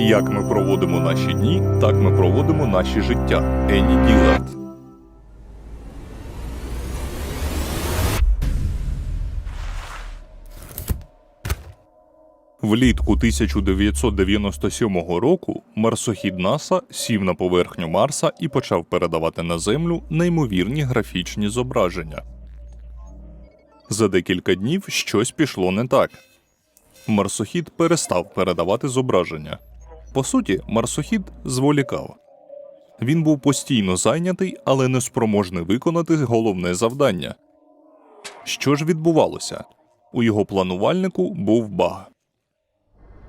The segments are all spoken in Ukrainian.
Як ми проводимо наші дні, так ми проводимо наші життя. Енні Ділард. Влітку 1997 року марсохід НАСА сів на поверхню Марса і почав передавати на Землю неймовірні графічні зображення. За декілька днів щось пішло не так. Марсохід перестав передавати зображення. По суті, марсохід зволікав. Він був постійно зайнятий, але не спроможний виконати головне завдання. Що ж відбувалося? У його планувальнику був баг.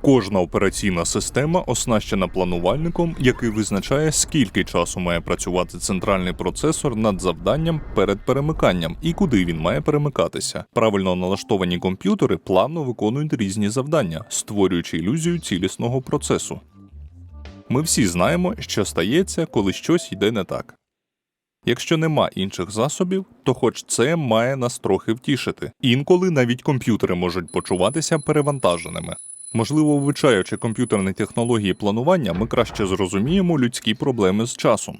Кожна операційна система оснащена планувальником, який визначає, скільки часу має працювати центральний процесор над завданням перед перемиканням і куди він має перемикатися. Правильно налаштовані комп'ютери плавно виконують різні завдання, створюючи ілюзію цілісного процесу. Ми всі знаємо, що стається, коли щось йде не так. Якщо нема інших засобів, то хоч це має нас трохи втішити. Інколи навіть комп'ютери можуть почуватися перевантаженими. Можливо, вивчаючи комп'ютерні технології планування, ми краще зрозуміємо людські проблеми з часом.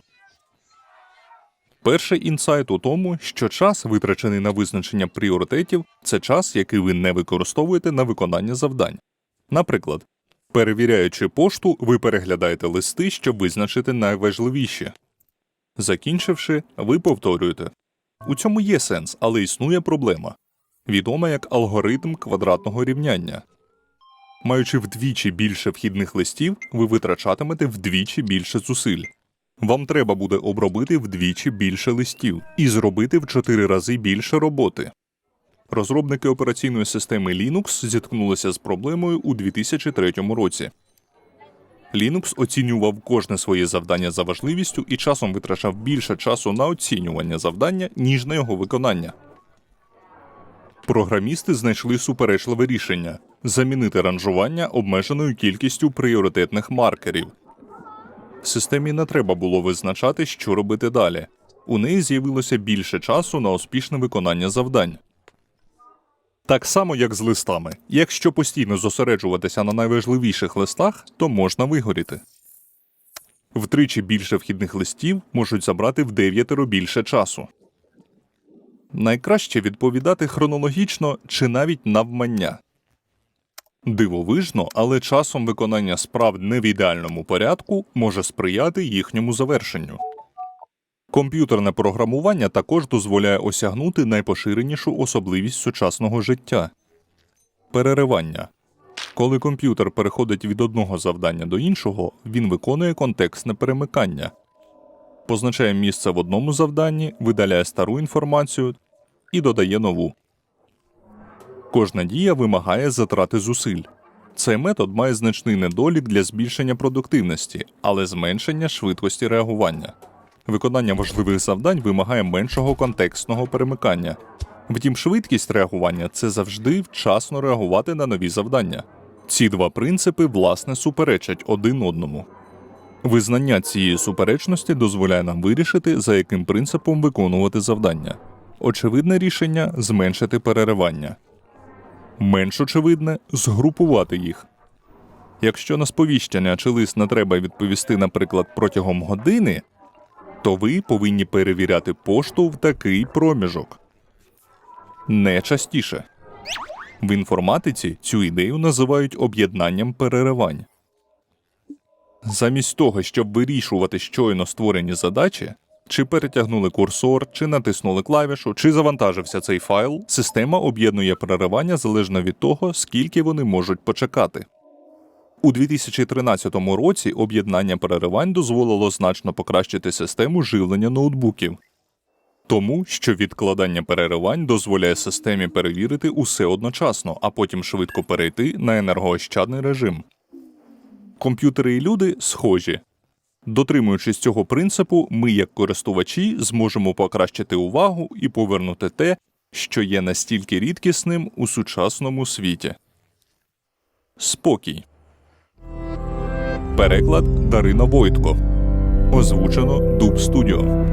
Перший інсайт у тому, що час, витрачений на визначення пріоритетів, це час, який ви не використовуєте на виконання завдань. Наприклад, перевіряючи пошту, ви переглядаєте листи, щоб визначити найважливіші. Закінчивши, ви повторюєте. У цьому є сенс, але існує проблема, відома як алгоритм квадратного рівняння. Маючи вдвічі більше вхідних листів, ви витрачатимете вдвічі більше зусиль. Вам треба буде обробити вдвічі більше листів і зробити в чотири рази більше роботи. Розробники операційної системи Linux зіткнулися з проблемою у 2003 році. Linux оцінював кожне своє завдання за важливістю і часом витрачав більше часу на оцінювання завдання, ніж на його виконання. Програмісти знайшли суперечливе рішення замінити ранжування обмеженою кількістю пріоритетних маркерів. Системі не треба було визначати, що робити далі. У неї з'явилося більше часу на успішне виконання завдань. Так само, як з листами. Якщо постійно зосереджуватися на найважливіших листах, то можна вигоріти. Втричі більше вхідних листів можуть забрати в дев'ятеро більше часу. Найкраще відповідати хронологічно чи навіть навмання. Дивовижно, але часом виконання справ не в ідеальному порядку може сприяти їхньому завершенню. Комп'ютерне програмування також дозволяє осягнути найпоширенішу особливість сучасного життя переривання. Коли комп'ютер переходить від одного завдання до іншого, він виконує контекстне перемикання, позначає місце в одному завданні, видаляє стару інформацію і додає нову. Кожна дія вимагає затрати зусиль. Цей метод має значний недолік для збільшення продуктивності, але зменшення швидкості реагування. Виконання важливих завдань вимагає меншого контекстного перемикання. Втім, швидкість реагування це завжди вчасно реагувати на нові завдання. Ці два принципи власне суперечать один одному. Визнання цієї суперечності дозволяє нам вирішити, за яким принципом виконувати завдання. Очевидне рішення зменшити переривання. Менш очевидне згрупувати їх. Якщо на сповіщення чи лист не треба відповісти, наприклад, протягом години, то ви повинні перевіряти пошту в такий проміжок. Не частіше. В інформатиці цю ідею називають об'єднанням переривань. Замість того, щоб вирішувати щойно створені задачі, чи перетягнули курсор, чи натиснули клавішу, чи завантажився цей файл, система об'єднує переривання залежно від того, скільки вони можуть почекати. У 2013 році об'єднання переривань дозволило значно покращити систему живлення ноутбуків, тому що відкладання переривань дозволяє системі перевірити усе одночасно, а потім швидко перейти на енергоощадний режим. Комп'ютери і люди схожі. Дотримуючись цього принципу, ми, як користувачі, зможемо покращити увагу і повернути те, що є настільки рідкісним у сучасному світі. Спокій. Переклад Дарина Войтко. Озвучено Дуб Студіо.